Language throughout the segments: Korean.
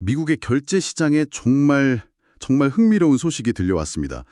미국의 결제 시장에 정말 정말 흥미로운 소식이 들려왔습니다.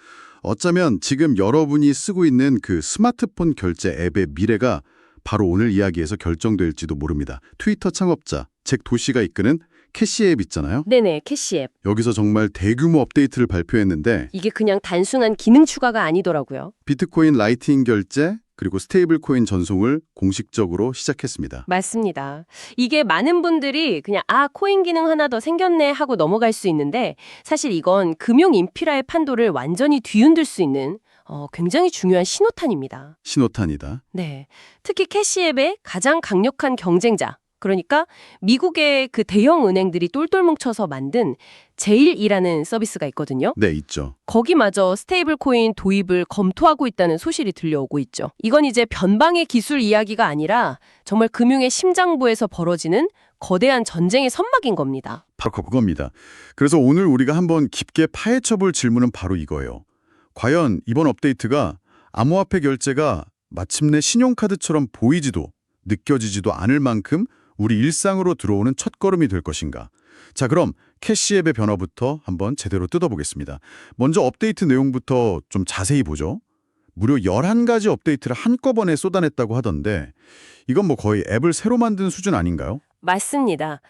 어쩌면 지금 여러분이 쓰고 있는 그 스마트폰 결제 앱의 미래가 바로 오늘 이야기에서 결정될지도 모릅니다. 트위터 창업자 잭 도시가 이끄는 캐시 앱 있잖아요. 네네, 캐시앱. 여기서 정말 대규모 업데이트를 발표했는데 이게 그냥 단순한 기능 추가가 아니더라고요. 비트코인 라이팅 결제 그리고 스테이블 코인 전송을 공식적으로 시작했습니다. 맞습니다. 이게 많은 분들이 그냥 아, 코인 기능 하나 더 생겼네 하고 넘어갈 수 있는데 사실 이건 금융 인프라의 판도를 완전히 뒤흔들 수 있는 어, 굉장히 중요한 신호탄입니다. 신호탄이다. 네. 특히 캐시앱의 가장 강력한 경쟁자. 그러니까 미국의 그 대형 은행들이 똘똘 뭉쳐서 만든 제일이라는 서비스가 있거든요. 네, 있죠. 거기마저 스테이블 코인 도입을 검토하고 있다는 소식이 들려오고 있죠. 이건 이제 변방의 기술 이야기가 아니라 정말 금융의 심장부에서 벌어지는 거대한 전쟁의 선막인 겁니다. 바로 그겁니다. 그래서 오늘 우리가 한번 깊게 파헤쳐 볼 질문은 바로 이거예요. 과연 이번 업데이트가 암호화폐 결제가 마침내 신용카드처럼 보이지도 느껴지지도 않을 만큼 우리 일상으로 들어오는 첫걸음이 될 것인가? 자, 그럼 캐시앱의 변화부터 한번 제대로 뜯어보겠습니다. 먼저 업데이트 내용부터 좀 자세히 보죠. 무려 11가지 업데이트를 한꺼번에 쏟아냈다고 하던데 이건 뭐 거의 앱을 새로 만든 수준 아닌가요? 맞습니다.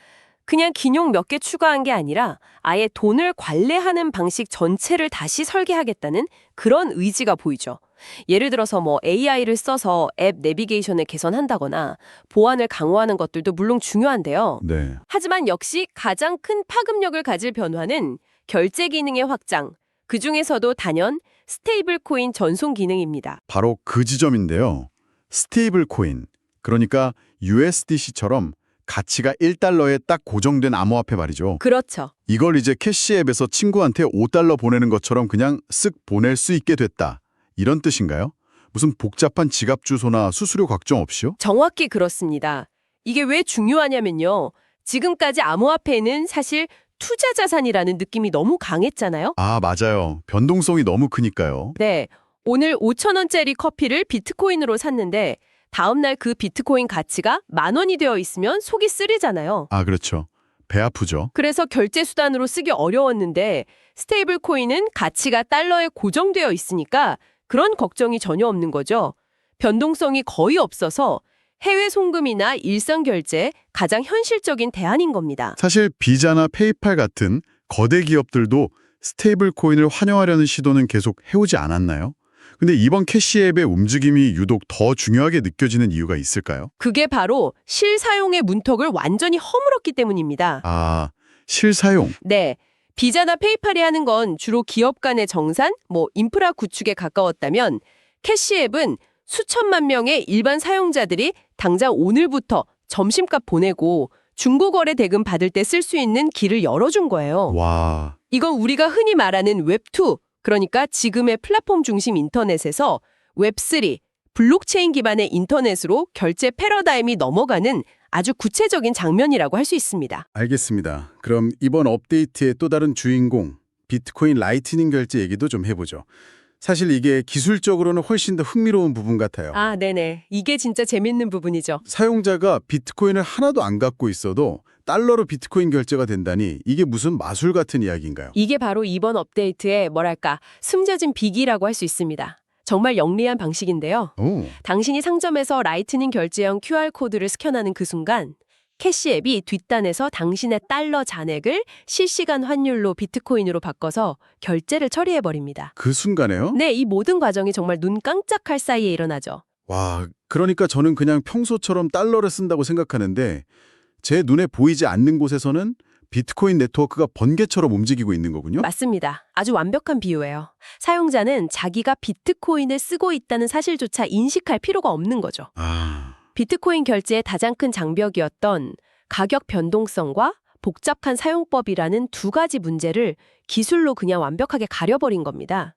그냥 기능 몇개 추가한 게 아니라 아예 돈을 관리하는 방식 전체를 다시 설계하겠다는 그런 의지가 보이죠. 예를 들어서 뭐 AI를 써서 앱 내비게이션을 개선한다거나 보안을 강화하는 것들도 물론 중요한데요. 네. 하지만 역시 가장 큰 파급력을 가질 변화는 결제 기능의 확장, 그 중에서도 단연 스테이블 코인 전송 기능입니다. 바로 그 지점인데요. 스테이블 코인, 그러니까 USDC처럼 가치가 1달러에 딱 고정된 암호화폐 말이죠. 그렇죠. 이걸 이제 캐시 앱에서 친구한테 5달러 보내는 것처럼 그냥 쓱 보낼 수 있게 됐다. 이런 뜻인가요? 무슨 복잡한 지갑 주소나 수수료 걱정 없이요? 정확히 그렇습니다. 이게 왜 중요하냐면요. 지금까지 암호화폐는 사실 투자 자산이라는 느낌이 너무 강했잖아요. 아, 맞아요. 변동성이 너무 크니까요. 네. 오늘 5천원짜리 커피를 비트코인으로 샀는데 다음 날 그 비트코인 가치가 만 원이 되어 있으면 속이 쓰리잖아요. 아, 그렇죠. 배 아프죠. 그래서 결제 수단으로 쓰기 어려웠는데 스테이블 코인은 가치가 달러에 고정되어 있으니까 그런 걱정이 전혀 없는 거죠. 변동성이 거의 없어서 해외 송금이나 일상 결제 가장 현실적인 대안인 겁니다. 사실 비자나 페이팔 같은 거대 기업들도 스테이블 코인을 환영하려는 시도는 계속 해오지 않았나요? 근데 이번 캐시 앱의 움직임이 유독 더 중요하게 느껴지는 이유가 있을까요? 그게 바로 실사용의 문턱을 완전히 허물었기 때문입니다. 아, 실사용. 네. 비자나 페이팔이 하는 건 주로 기업 간의 정산, 뭐 인프라 구축에 가까웠다면 캐시 앱은 수천만 명의 일반 사용자들이 당장 오늘부터 점심값 보내고 중고거래 대금 받을 때 쓸 수 있는 길을 열어준 거예요. 와, 이건 우리가 흔히 말하는 웹2, 그러니까 지금의 플랫폼 중심 인터넷에서 웹3, 블록체인 기반의 인터넷으로 결제 패러다임이 넘어가는 아주 구체적인 장면이라고 할 수 있습니다. 알겠습니다. 그럼 이번 업데이트의 또 다른 주인공, 비트코인 라이트닝 결제 얘기도 좀 해보죠. 사실 이게 기술적으로는 훨씬 더 흥미로운 부분 같아요. 아, 네네. 이게 진짜 재밌는 부분이죠. 사용자가 비트코인을 하나도 안 갖고 있어도 달러로 비트코인 결제가 된다니 이게 무슨 마술 같은 이야기인가요? 이게 바로 이번 업데이트의 뭐랄까 숨겨진 비기라고 할 수 있습니다. 정말 영리한 방식인데요. 오, 당신이 상점에서 라이트닝 결제형 QR코드를 스캔하는 그 순간 캐시 앱이 뒷단에서 당신의 달러 잔액을 실시간 환율로 비트코인으로 바꿔서 결제를 처리해 버립니다. 그 순간에요? 네, 이 모든 과정이 정말 눈 깜짝할 사이에 일어나죠. 와, 그러니까 저는 그냥 평소처럼 달러를 쓴다고 생각하는데 제 눈에 보이지 않는 곳에서는 비트코인 네트워크가 번개처럼 움직이고 있는 거군요? 맞습니다. 아주 완벽한 비유예요. 사용자는 자기가 비트코인을 쓰고 있다는 사실조차 인식할 필요가 없는 거죠. 아, 비트코인 결제의 가장 큰 장벽이었던 가격 변동성과 복잡한 사용법이라는 두 가지 문제를 기술로 그냥 완벽하게 가려버린 겁니다.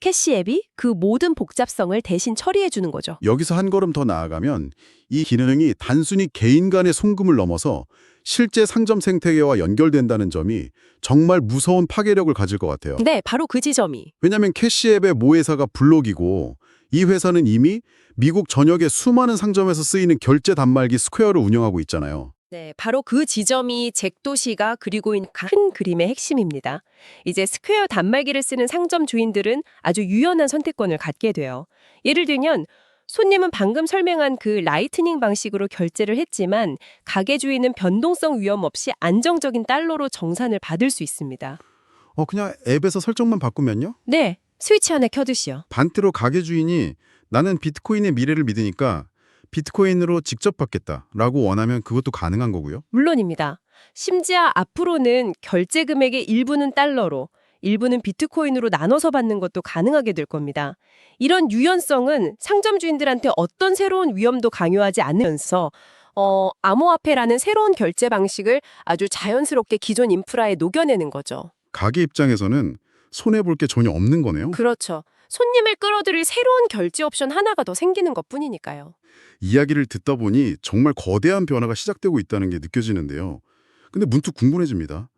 캐시 앱이 그 모든 복잡성을 대신 처리해 주는 거죠. 여기서 한 걸음 더 나아가면 이 기능이 단순히 개인 간의 송금을 넘어서 실제 상점 생태계와 연결된다는 점이 정말 무서운 파괴력을 가질 것 같아요. 네, 바로 그 지점이. 왜냐하면 캐시앱의 모 회사가 블록이고 이 회사는 이미 미국 전역의 수많은 상점에서 쓰이는 결제 단말기 스퀘어를 운영하고 있잖아요. 네, 바로 그 지점이 잭도시가 그리고 있는 큰 그림의 핵심입니다. 이제 스퀘어 단말기를 쓰는 상점 주인들은 아주 유연한 선택권을 갖게 돼요. 예를 들면 손님은 방금 설명한 그 라이트닝 방식으로 결제를 했지만 가게 주인은 변동성 위험 없이 안정적인 달러로 정산을 받을 수 있습니다. 어, 그냥 앱에서 설정만 바꾸면요? 네, 스위치 하나 켜두시오. 반대로 가게 주인이 나는 비트코인의 미래를 믿으니까 비트코인으로 직접 받겠다라고 원하면 그것도 가능한 거고요. 물론입니다. 심지어 앞으로는 결제 금액의 일부는 달러로, 일부는 비트코인으로 나눠서 받는 것도 가능하게 될 겁니다. 이런 유연성은 상점 주인들한테 어떤 새로운 위험도 강요하지 않으면서 어, 암호화폐라는 새로운 결제 방식을 아주 자연스럽게 기존 인프라에 녹여내는 거죠. 가게 입장에서는 손해 볼 게 전혀 없는 거네요. 그렇죠. 손님을 끌어들일 새로운 결제 옵션 하나가 더 생기는 것 뿐이니까요. 이야기를 듣다 보니 정말 거대한 변화가 시작되고 있다는 게 느껴지는데요. 근데 문득 궁금해집니다.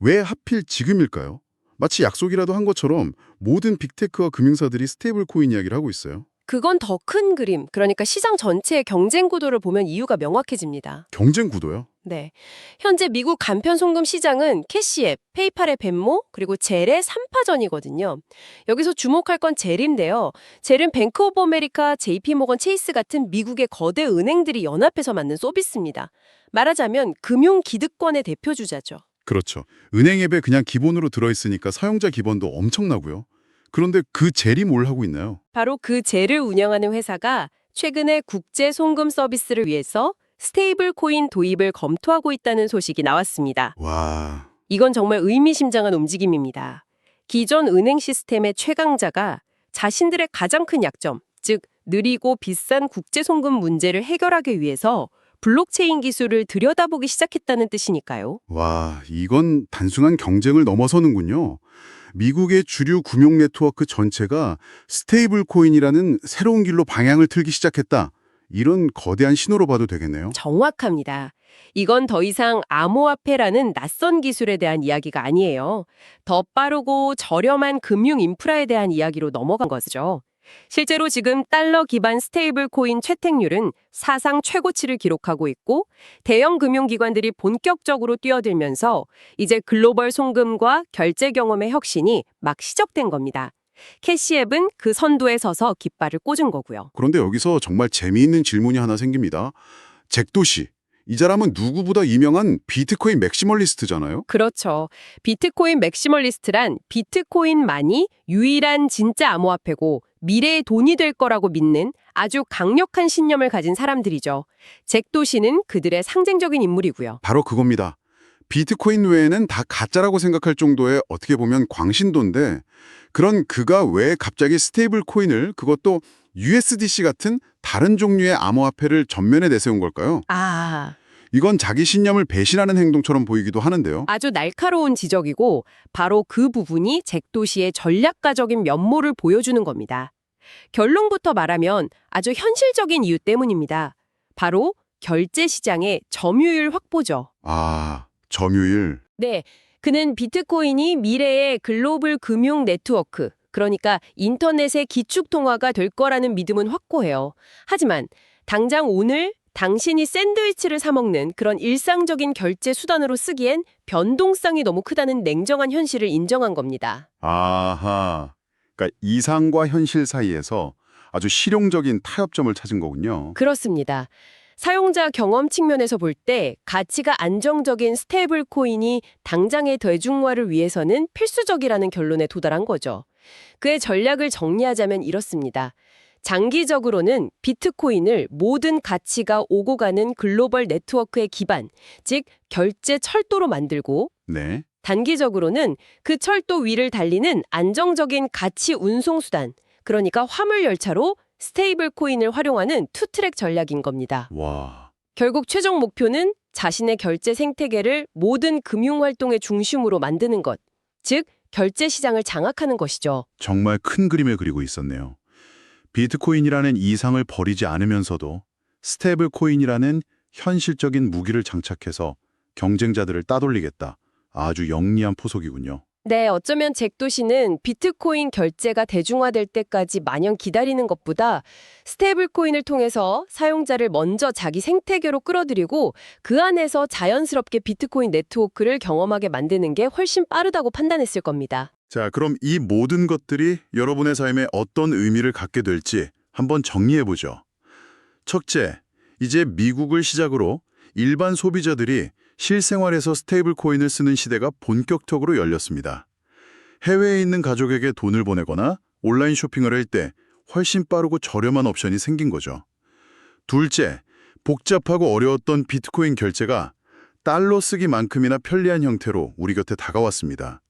왜 하필 지금일까요? 마치 약속이라도 한 것처럼 모든 빅테크와 금융사들이 스테이블 코인 이야기를 하고 있어요. 그건 더 큰 그림, 그러니까 시장 전체의 경쟁 구도를 보면 이유가 명확해집니다. 경쟁 구도요? 네. 현재 미국 간편 송금 시장은 캐시앱, 페이팔의 벤모, 그리고 젤의 3파전이거든요. 여기서 주목할 건 젤인데요. 젤은 뱅크 오브 아메리카, JP모건 체이스 같은 미국의 거대 은행들이 연합해서 만든 서비스입니다. 말하자면 금융 기득권의 대표 주자죠. 그렇죠. 은행 앱에 그냥 기본으로 들어있으니까 사용자 기본도 엄청나고요. 그런데 그 젤이 뭘 하고 있나요? 바로 그 젤을 운영하는 회사가 최근에 국제 송금 서비스를 위해서 스테이블 코인 도입을 검토하고 있다는 소식이 나왔습니다. 와, 이건 정말 의미심장한 움직임입니다. 기존 은행 시스템의 최강자가 자신들의 가장 큰 약점, 즉 느리고 비싼 국제 송금 문제를 해결하기 위해서 블록체인 기술을 들여다보기 시작했다는 뜻이니까요. 와, 이건 단순한 경쟁을 넘어서는군요. 미국의 주류 금융 네트워크 전체가 스테이블 코인이라는 새로운 길로 방향을 틀기 시작했다. 이런 거대한 신호로 봐도 되겠네요. 정확합니다. 이건 더 이상 암호화폐라는 낯선 기술에 대한 이야기가 아니에요. 더 빠르고 저렴한 금융 인프라에 대한 이야기로 넘어간 거죠. 실제로 지금 달러 기반 스테이블 코인 채택률은 사상 최고치를 기록하고 있고 대형 금융기관들이 본격적으로 뛰어들면서 이제 글로벌 송금과 결제 경험의 혁신이 막 시작된 겁니다. 캐시앱은 그 선두에 서서 깃발을 꽂은 거고요. 그런데 여기서 정말 재미있는 질문이 하나 생깁니다. 잭도시. 이 사람은 누구보다 유명한 비트코인 맥시멀리스트잖아요. 그렇죠. 비트코인 맥시멀리스트란 비트코인만이 유일한 진짜 암호화폐고 미래의 돈이 될 거라고 믿는 아주 강력한 신념을 가진 사람들이죠. 잭도시는 그들의 상징적인 인물이고요. 바로 그겁니다. 비트코인 외에는 다 가짜라고 생각할 정도의 어떻게 보면 광신도인데 그런 그가 왜 갑자기 스테이블 코인을 그것도 USDC 같은 다른 종류의 암호화폐를 전면에 내세운 걸까요? 아, 이건 자기 신념을 배신하는 행동처럼 보이기도 하는데요. 아주 날카로운 지적이고 바로 그 부분이 잭도시의 전략가적인 면모를 보여주는 겁니다. 결론부터 말하면 아주 현실적인 이유 때문입니다. 바로 결제 시장의 점유율 확보죠. 아, 점유율. 네, 그는 비트코인이 미래의 글로벌 금융 네트워크, 그러니까 인터넷의 기축 통화가 될 거라는 믿음은 확고해요. 하지만 당장 오늘 당신이 샌드위치를 사 먹는 그런 일상적인 결제 수단으로 쓰기엔 변동성이 너무 크다는 냉정한 현실을 인정한 겁니다. 아하. 그러니까 이상과 현실 사이에서 아주 실용적인 타협점을 찾은 거군요. 그렇습니다. 사용자 경험 측면에서 볼 때 가치가 안정적인 스테이블 코인이 당장의 대중화를 위해서는 필수적이라는 결론에 도달한 거죠. 그의 전략을 정리하자면 이렇습니다. 장기적으로는 비트코인을 모든 가치가 오고 가는 글로벌 네트워크의 기반, 즉 결제 철도로 만들고 네. 단기적으로는 그 철도 위를 달리는 안정적인 가치 운송 수단, 그러니까 화물 열차로 스테이블 코인을 활용하는 투트랙 전략인 겁니다. 와. 결국 최종 목표는 자신의 결제 생태계를 모든 금융 활동의 중심으로 만드는 것, 즉 결제 시장을 장악하는 것이죠. 정말 큰 그림을 그리고 있었네요. 비트코인이라는 이상을 버리지 않으면서도 스테이블 코인이라는 현실적인 무기를 장착해서 경쟁자들을 따돌리겠다. 아주 영리한 포석이군요. 네, 어쩌면 잭도 씨는 비트코인 결제가 대중화될 때까지 마냥 기다리는 것보다 스테이블 코인을 통해서 사용자를 먼저 자기 생태계로 끌어들이고 그 안에서 자연스럽게 비트코인 네트워크를 경험하게 만드는 게 훨씬 빠르다고 판단했을 겁니다. 자, 그럼 이 모든 것들이 여러분의 삶에 어떤 의미를 갖게 될지 한번 정리해 보죠. 첫째, 이제 미국을 시작으로 일반 소비자들이 실생활에서 스테이블 코인을 쓰는 시대가 본격적으로 열렸습니다. 해외에 있는 가족에게 돈을 보내거나 온라인 쇼핑을 할 때 훨씬 빠르고 저렴한 옵션이 생긴 거죠. 둘째, 복잡하고 어려웠던 비트코인 결제가 달러 쓰기만큼이나 편리한 형태로 우리 곁에 다가왔습니다.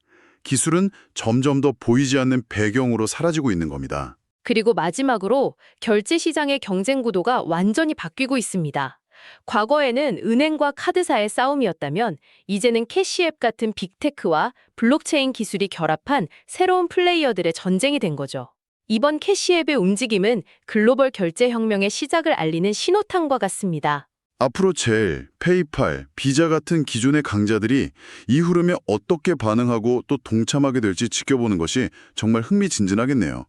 기술은 점점 더 보이지 않는 배경으로 사라지고 있는 겁니다. 그리고 마지막으로 결제 시장의 경쟁 구도가 완전히 바뀌고 있습니다. 과거에는 은행과 카드사의 싸움이었다면 이제는 캐시앱 같은 빅테크와 블록체인 기술이 결합한 새로운 플레이어들의 전쟁이 된 거죠. 이번 캐시앱의 움직임은 글로벌 결제 혁명의 시작을 알리는 신호탄과 같습니다. 앞으로 젤, 페이팔, 비자 같은 기존의 강자들이 이 흐름에 어떻게 반응하고 또 동참하게 될지 지켜보는 것이 정말 흥미진진하겠네요.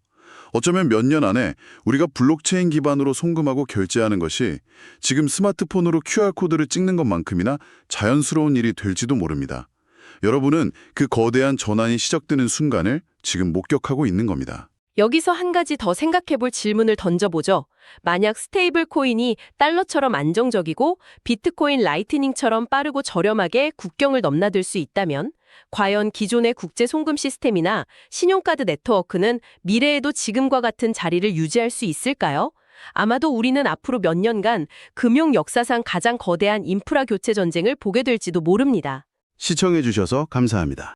어쩌면 몇 년 안에 우리가 블록체인 기반으로 송금하고 결제하는 것이 지금 스마트폰으로 QR코드를 찍는 것만큼이나 자연스러운 일이 될지도 모릅니다. 여러분은 그 거대한 전환이 시작되는 순간을 지금 목격하고 있는 겁니다. 여기서 한 가지 더 생각해 볼 질문을 던져보죠. 만약 스테이블 코인이 달러처럼 안정적이고 비트코인 라이트닝처럼 빠르고 저렴하게 국경을 넘나들 수 있다면 과연 기존의 국제 송금 시스템이나 신용카드 네트워크는 미래에도 지금과 같은 자리를 유지할 수 있을까요? 아마도 우리는 앞으로 몇 년간 금융 역사상 가장 거대한 인프라 교체 전쟁을 보게 될지도 모릅니다. 시청해주셔서 감사합니다.